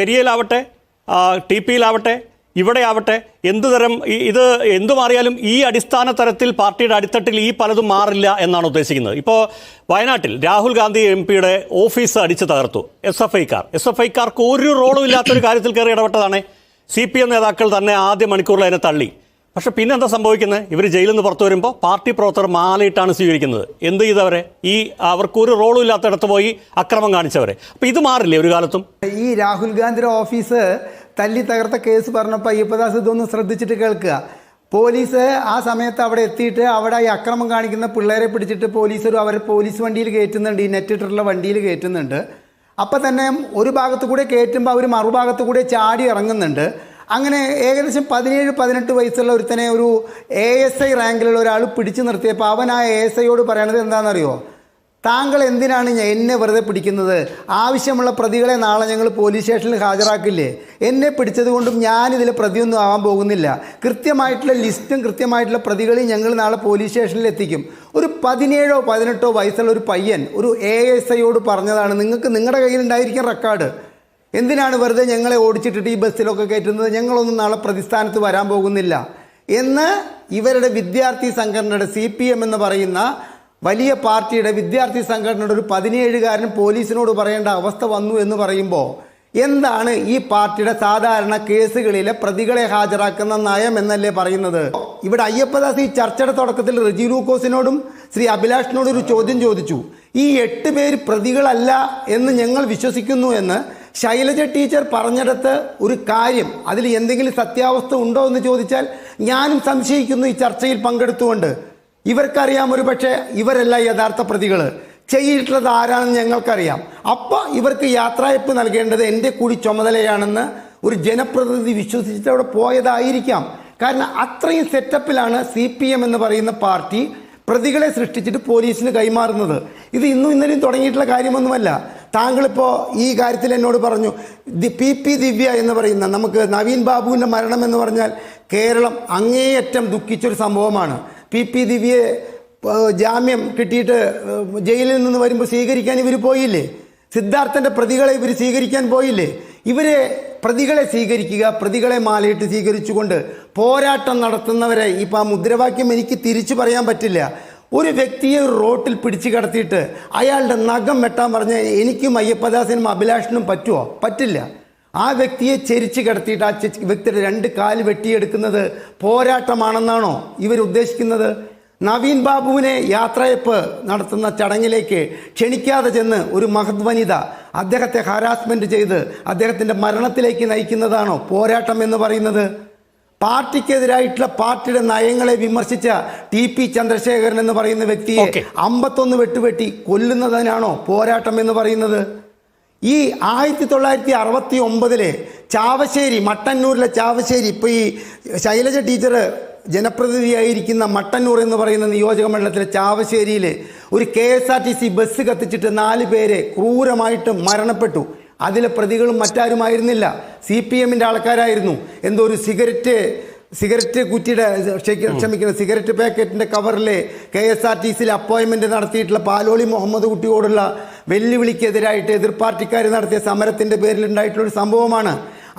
പെരിയയിലാവട്ടെ T പിയിലാവട്ടെ ഇവിടെയാവട്ടെ എന്ത് തരം ഇത് എന്തു മാറിയാലും ഈ അടിസ്ഥാന തരത്തിൽ പാർട്ടിയുടെ അടിത്തട്ടിൽ ഈ പലതും മാറില്ല എന്നാണ് ഉദ്ദേശിക്കുന്നത്. ഇപ്പോൾ വയനാട്ടിൽ രാഹുൽ ഗാന്ധി എം പിയുടെ ഓഫീസ് അടിച്ചു തകർത്തു. എസ് എഫ് ഐക്കാർ. എസ് എഫ് ഐക്കാർക്ക് ഒരു റോളും ഇല്ലാത്തൊരു കാര്യത്തിൽ കയറി ഇടപെട്ടതാണ് സി പി എം നേതാക്കൾ തന്നെ ആദ്യ മണിക്കൂറിൽ അതിനെ തള്ളി. പക്ഷെ പിന്നെ എന്താ സംഭവിക്കുന്നത് ഇവർ ജയിലിൽ നിന്ന് പുറത്തു വരുമ്പോൾ പാർട്ടി പ്രവർത്തകർ മാലയിട്ടാണ് സ്വീകരിക്കുന്നത്. എന്ത് ചെയ്തവരെ ഈ അവർക്കൊരു റോളും ഇല്ലാത്തടത്ത് പോയി അക്രമം കാണിച്ചവരെ. അപ്പം ഇത് മാറില്ലേ ഒരു കാലത്തും? ഈ രാഹുൽ ഗാന്ധിയുടെ ഓഫീസ് തല്ലി തകർത്ത കേസ് പറഞ്ഞപ്പോൾ അയ്യപ്പദാസ് ഇതൊന്നും ശ്രദ്ധിച്ചിട്ട് കേൾക്കുക. പോലീസ് ആ സമയത്ത് അവിടെ എത്തിയിട്ട് അവിടെ ഈ അക്രമം കാണിക്കുന്ന പിള്ളേരെ പിടിച്ചിട്ട് പോലീസ് ഒരു അവരെ പോലീസ് വണ്ടിയിൽ കയറ്റുന്നുണ്ട്. ഈ നെറ്റിട്ടുള്ള വണ്ടിയിൽ കയറ്റുന്നുണ്ട്. അപ്പം തന്നെ ഒരു ഭാഗത്തു കൂടെ കയറ്റുമ്പോൾ അവർ മറുഭാഗത്തു കൂടെ ചാടി ഇറങ്ങുന്നുണ്ട്. അങ്ങനെ ഏകദേശം പതിനേഴ് പതിനെട്ട് വയസ്സുള്ള ഒരുത്തനെ ഒരു എ എസ് ഐ റാങ്കിലുള്ള ഒരാൾ പിടിച്ചു നിർത്തിയപ്പോൾ അവൻ ആ എ എസ് ഐയോട് പറയണത് എന്താണെന്നറിയോ? താങ്കൾ എന്തിനാണ് എന്നെ വെറുതെ പിടിക്കുന്നത്? ആവശ്യമുള്ള പ്രതികളെ നാളെ ഞങ്ങൾ പോലീസ് സ്റ്റേഷനിൽ ഹാജരാക്കില്ലേ? എന്നെ പിടിച്ചത് കൊണ്ടും ഞാനിതിൽ പ്രതിയൊന്നും ആവാൻ പോകുന്നില്ല. കൃത്യമായിട്ടുള്ള ലിസ്റ്റും കൃത്യമായിട്ടുള്ള പ്രതികളെയും ഞങ്ങൾ നാളെ പോലീസ് സ്റ്റേഷനിൽ എത്തിക്കും. ഒരു പതിനേഴോ പതിനെട്ടോ വയസ്സുള്ള ഒരു പയ്യൻ ഒരു എ എസ് ഐയോട് പറഞ്ഞതാണ്. നിങ്ങൾക്ക് നിങ്ങളുടെ കയ്യിലുണ്ടായിരിക്കും റെക്കോർഡ് എന്തിനാണ് വെറുതെ ഞങ്ങളെ ഓടിച്ചിട്ടിട്ട് ഈ ബസ്സിലൊക്കെ കയറ്റുന്നത്? ഞങ്ങളൊന്നും നാളെ പ്രതിസ്ഥാനത്ത് വരാൻ പോകുന്നില്ല. എന്ന് ഇവരുടെ വിദ്യാർത്ഥി സംഘടനയുടെ സി പി എം എന്ന് പറയുന്ന വലിയ പാർട്ടിയുടെ വിദ്യാർത്ഥി സംഘടനയുടെ ഒരു പതിനേഴുകാരൻ പോലീസിനോട് പറയേണ്ട അവസ്ഥ വന്നു എന്ന് പറയുമ്പോൾ എന്താണ് ഈ പാർട്ടിയുടെ സാധാരണ കേസുകളിലെ പ്രതികളെ ഹാജരാക്കുന്ന നയം എന്നല്ലേ പറയുന്നത്? ഇവിടെ അയ്യപ്പദാസ് ഈ ചർച്ചയുടെ തുടക്കത്തിൽ റിജി ലൂക്കോസിനോടും ശ്രീ അഭിലാഷിനോടും ഒരു ചോദ്യം ചോദിച്ചു. ഈ എട്ട് പേര് പ്രതികളല്ല എന്ന് ഞങ്ങൾ വിശ്വസിക്കുന്നു എന്ന് ശൈലജ ടീച്ചർ പറഞ്ഞിടത്ത് ഒരു കാര്യം അതിൽ എന്തെങ്കിലും സത്യാവസ്ഥ ഉണ്ടോ എന്ന് ചോദിച്ചാൽ ഞാനും സംശയിക്കുന്നു ഈ ചർച്ചയിൽ പങ്കെടുത്തുകൊണ്ട്. ഇവർക്കറിയാം ഒരു പക്ഷേ ഇവരല്ല യഥാർത്ഥ പ്രതികൾ ചെയ്തിട്ടുള്ളത് ആരാണെന്ന് ഞങ്ങൾക്കറിയാം. അപ്പോൾ ഇവർക്ക് യാത്രയപ്പ് നൽകേണ്ടത് എന്റെ കൂടി ചുമതലയാണെന്ന് ഒരു ജനപ്രതിനിധി വിശ്വസിച്ചിട്ട് അവിടെ പോയതായിരിക്കാം. കാരണം അത്രയും സെറ്റപ്പിലാണ് സി പി എം എന്ന് പറയുന്ന പാർട്ടി പ്രതികളെ സൃഷ്ടിച്ചിട്ട് പോലീസിന് കൈമാറുന്നത്. ഇത് ഇന്നും ഇന്നലെയും തുടങ്ങിയിട്ടുള്ള കാര്യമൊന്നുമല്ല. താങ്കളിപ്പോൾ ഈ കാര്യത്തിൽ എന്നോട് പറഞ്ഞു ദി പി പി ദിവ്യ എന്ന് പറയുന്ന നമുക്ക് നവീൻ ബാബുവിന്റെ മരണം എന്ന് പറഞ്ഞാൽ കേരളം അങ്ങേയറ്റം ദുഃഖിച്ചൊരു സംഭവമാണ്. പി പി ദിവ്യയെ ജാമ്യം കിട്ടിയിട്ട് ജയിലിൽ നിന്ന് വരുമ്പോൾ സ്വീകരിക്കാൻ ഇവർ പോയില്ലേ? സിദ്ധാർത്ഥന്റെ പ്രതികളെ ഇവർ സ്വീകരിക്കാൻ പോയില്ലേ? ഇവരെ പ്രതികളെ സ്വീകരിക്കുക പ്രതികളെ മാലയിട്ട് സ്വീകരിച്ചുകൊണ്ട് പോരാട്ടം നടത്തുന്നവരെ ഇപ്പം ആ മുദ്രാവാക്യം എനിക്ക് തിരിച്ചു പറയാൻ പറ്റില്ല. ഒരു വ്യക്തിയെ ഒരു റോട്ടിൽ പിടിച്ചു കിടത്തിയിട്ട് അയാളുടെ നഖം വെട്ടാൻ പറഞ്ഞ എനിക്കും അയ്യപ്പദാസിനും അഭിലാഷിനും പറ്റുമോ പറ്റില്ല. ആ വ്യക്തിയെ ചെരിച്ച് കിടത്തിയിട്ട് ആ വ്യക്തിയുടെ രണ്ട് കാൽ വെട്ടിയെടുക്കുന്നത് പോരാട്ടമാണെന്നാണോ ഇവർ ഉദ്ദേശിക്കുന്നത്? നവീൻ ബാബുവിനെ യാത്രയപ്പ് നടത്തുന്ന ചടങ്ങിലേക്ക് ക്ഷണിക്കാതെ ചെന്ന് ഒരു മഹത് വനിത അദ്ദേഹത്തെ ഹാരാസ്മെന്റ് ചെയ്ത് അദ്ദേഹത്തിന്റെ മരണത്തിലേക്ക് നയിക്കുന്നതാണോ പോരാട്ടം എന്ന് പറയുന്നത്? പാർട്ടിക്കെതിരായിട്ടുള്ള പാർട്ടിയുടെ നയങ്ങളെ വിമർശിച്ച ടി പി ചന്ദ്രശേഖരൻ എന്ന് പറയുന്ന വ്യക്തിയെ. അമ്പത്തൊന്ന് വെട്ടുവെട്ടി കൊല്ലുന്നതിനാണോ പോരാട്ടം എന്ന് പറയുന്നത് ഈ ആയിരത്തി തൊള്ളായിരത്തി അറുപത്തി ഒമ്പതിലെ ചാവശ്ശേരി മട്ടന്നൂരിലെ ചാവശ്ശേരി ഇപ്പോൾ ഈ ശൈലജ ടീച്ചർ ജനപ്രതിനിധിയായിരിക്കുന്ന മട്ടന്നൂർ എന്ന് പറയുന്ന നിയോജക മണ്ഡലത്തിലെ ചാവശ്ശേരിയിൽ ഒരു K S R T C bus കത്തിച്ചിട്ട് നാല് പേരെ ക്രൂരമായിട്ട് മരണപ്പെട്ടു അതിലെ പ്രതികളും മറ്റാരുമായിരുന്നില്ല. സി പി എമ്മിന്റെ ആൾക്കാരായിരുന്നു. എന്തോ ഒരു സിഗരറ്റ് സിഗരറ്റ് കുറ്റിയുടെ ക്ഷമിക്കുന്ന ക്ഷമിക്കണം സിഗരറ്റ് പാക്കറ്റിന്റെ കവറിൽ കെ എസ് ആർ ടി സിയിൽ അപ്പോയിൻമെന്റ് നടത്തിയിട്ടുള്ള പാലോളി മുഹമ്മദ് കുട്ടിയോടുള്ള വെല്ലുവിളിക്കെതിരായിട്ട് എതിർ പാർട്ടിക്കാർ നടത്തിയ സമരത്തിന്റെ പേരിൽ ഉണ്ടായിട്ടുള്ള ഒരു സംഭവമാണ്.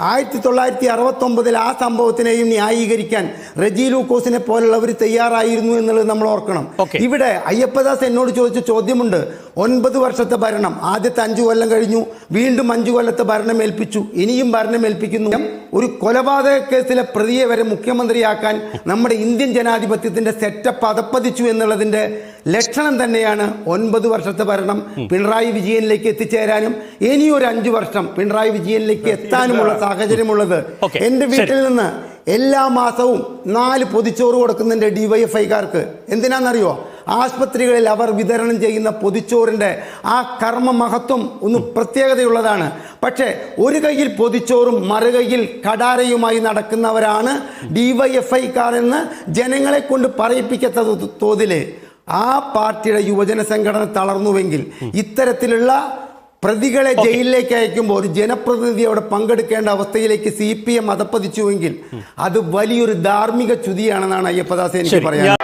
ആയിരത്തി തൊള്ളായിരത്തി അറുപത്തൊമ്പതിൽ ആ സംഭവത്തിനെയും ന്യായീകരിക്കാൻ റെജി ലൂക്കോസിനെ പോലുള്ളവർ തയ്യാറായിരുന്നു എന്നുള്ളത് നമ്മൾ ഓർക്കണം. ഇവിടെ അയ്യപ്പദാസ് എന്നോട് ചോദിച്ച ചോദ്യമുണ്ട്. ഒൻപത് വർഷത്തെ ഭരണം. ആദ്യത്തെ അഞ്ചു കൊല്ലം കഴിഞ്ഞു. വീണ്ടും അഞ്ചു കൊല്ലത്തെ ഭരണം ഏൽപ്പിച്ചു. ഇനിയും ഭരണം ഏൽപ്പിക്കുന്നു. ഒരു കൊലപാതക കേസിലെ പ്രതിയെ വരെ മുഖ്യമന്ത്രിയാക്കാൻ നമ്മുടെ ഇന്ത്യൻ ജനാധിപത്യത്തിന്റെ സെറ്റപ്പ് അതപ്പതിച്ചു എന്നുള്ളതിന്റെ ലക്ഷണം തന്നെയാണ് ഒൻപത് വർഷത്തെ ഭരണം. പിണറായി വിജയനിലേക്ക് എത്തിച്ചേരാനും ഇനിയൊരു അഞ്ചു വർഷം പിണറായി വിജയനിലേക്ക് എത്താനുമുള്ള സാഹചര്യമുള്ളത്. എന്റെ വീട്ടിൽ നിന്ന് എല്ലാ മാസവും നാല് പൊതിച്ചോറ് കൊടുക്കുന്നുണ്ട് ഡിവൈഎഫ്ഐക്കാർക്ക് എന്തിനാണെന്നറിയോ ആശുപത്രികളിൽ അവർ വിതരണം ചെയ്യുന്ന പൊതിച്ചോറിന്റെ ആ കർമ്മ മഹത്വം ഒന്ന് പ്രത്യേകതയുള്ളതാണ്. പക്ഷേ ഒരു കയ്യിൽ പൊതിച്ചോറും മറുകൈയിൽ കടാരയുമായി നടക്കുന്നവരാണ് ഡിവൈഎഫ്ഐക്കാർ എന്ന് ജനങ്ങളെ കൊണ്ട് പറയിപ്പിക്കത്ത തോതിൽ ആ പാർട്ടിയുടെ യുവജന സംഘടന തളർന്നുവെങ്കിൽ ഇത്തരത്തിലുള്ള പ്രതികളെ ജയിലിലേക്ക് അയക്കുമ്പോൾ ഒരു ജനപ്രതിനിധി അവിടെ പങ്കെടുക്കേണ്ട അവസ്ഥയിലേക്ക് സി പി എം അതപ്പതിച്ചുവെങ്കിൽ അത് വലിയൊരു ധാർമ്മിക ചുതിയാണെന്നാണ് അയ്യപ്പദാസ് എനിക്ക് പറയാം പറയാൻ